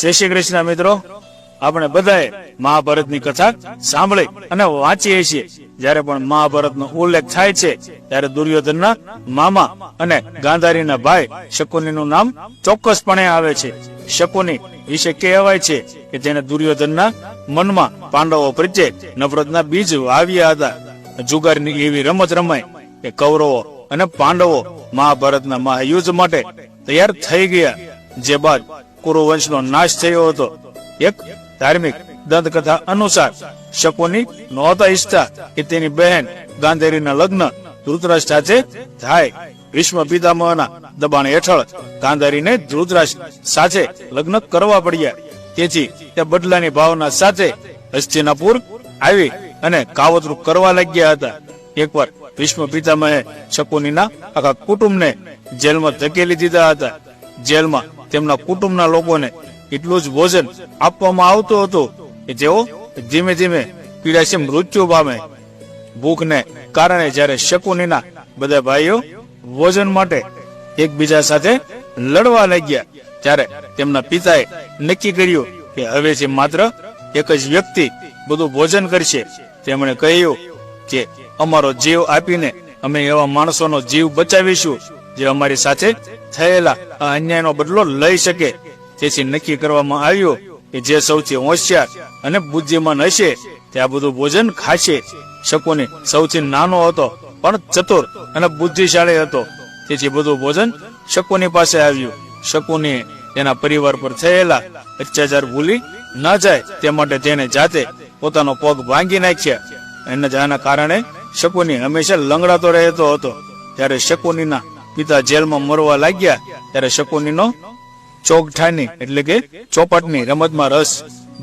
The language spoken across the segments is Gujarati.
જય શ્રી કૃષ્ણ મિત્રો. આપણે બધાએ મહાભારતની કથા સાંભળી અને વાંચીએ છીએ. જ્યારે પણ મહાભારતનો ઉલ્લેખ થાય છે, ત્યારે દુર્યોધનના મામા અને ગાંધારીના ભાઈ શકુનીનું નામ ચોક્કસપણે આવે છે. શકુની વિશે કહેવાય છે કે તેને દુર્યોધનના મનમાં પાંડવો પ્રત્યે નફરતના બીજ વાવ્યા હતા. જુગારની એવી રમત રમાય કે કૌરવો અને પાંડવો મહાભારતના મહાયુદ્ધ માટે તૈયાર થઈ ગયા. જે બાદ કુરુ વંશનો નાશ થયો હતો. એક ધાર્મિક દંતકથા અનુસાર શકુની નહોતા ઈચ્છતા કે તેની બહેન ગાંધેરીના લગ્ન ધૃતરાજ સાથે થાય. ભીષ્મ પિતામહના દબાણ હેઠળ ગાંધારીને ધૃતરાષ્ટ્ર સાથે લગ્ન કરવા પડ્યા. તેથી તે બદલાની ભાવના સાથે હસ્તિનાપુર આવી અને કાવતરું કરવા લાગ્યા હતા. એકવાર ભીષ્મ પિતામહે શકુનીના આખા કુટુંબને જેલમાં ધકેલી દીધા હતા. જેલમાં તેમના કુટુંબના લોકોને એટલું જ ભોજન આપવામાં આવતું હતું કે જેઓ ધીમે ધીમે પીડાશે મૃત્યુ પામે. ભૂખને કારણે જ્યારે શકુનીના બધા ભાઈઓ ભોજન માટે એકબીજા સાથે લડવા લાગ્યા, ત્યારે તેમના પિતાએ નક્કી કર્યું કે હવેથી માત્ર એક જ વ્યક્તિ બધું ભોજન કરશે. તેમણે કહ્યું કે અમારો જીવ આપીને અમે એવા માણસોનો જીવ બચાવીશું. જે અમારી સાથે થયેલા આ અન્યાયનો બદલો લઈ શકે. તેથી નક્કી કરવામાં આવ્યું કે જે સૌથી હોશિયાર અને બુદ્ધિમાન હશે, તે આ બધું ભોજન ખાશે. શકુની સૌથી નાનો હતો, પણ ચતુર અને બુદ્ધિશાળી હતો. તેથી બધું ભોજન શકુની પાસે આવ્યું. શકુની તેના પરિવાર પર થયેલા અત્યાચાર ભૂલી ન જાય, તે માટે તેને જાતે પોતાનો પગ ભાંગી નાખ્યા. એના જાના કારણે શકુની હંમેશા લંગડાતો રહેતો હતો. ત્યારે શકુનીના પિતા જેલમાં મરવા લાગ્યા ત્યારે શકુનીનો ચોકઠાની એટલે કે ચોપાટની રમતમાં રસ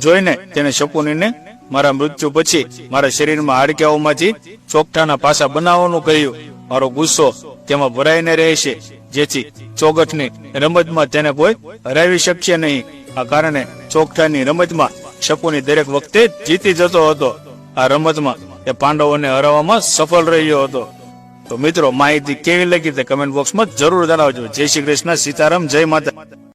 જોઈને તેને શકુનીને મારા મૃત્યુ પછી મારા શરીરમાં હાડકાઓમાંથી ચોકઠાના પાસા બનાવવાનું કહ્યું. મારો ગુસ્સો તેમાં ભરાઈને રહેશે, જેથી ચોગઠની રમતમાં તેને કોઈ હરાવી શકશે નહીં. આ કારણે ચોકઠાની રમતમાં શકુની દરેક વખતે જીતી જતો હતો. આ રમતમાં તે પાંડવોને હરાવવામાં સફળ રહ્યો હતો. તો મિત્રો માહિતી કેવી લાગી તે કમેન્ટ બોક્સમાં જરૂર જણાવજો. જય શ્રી કૃષ્ણ, સીતારામ, જય માતા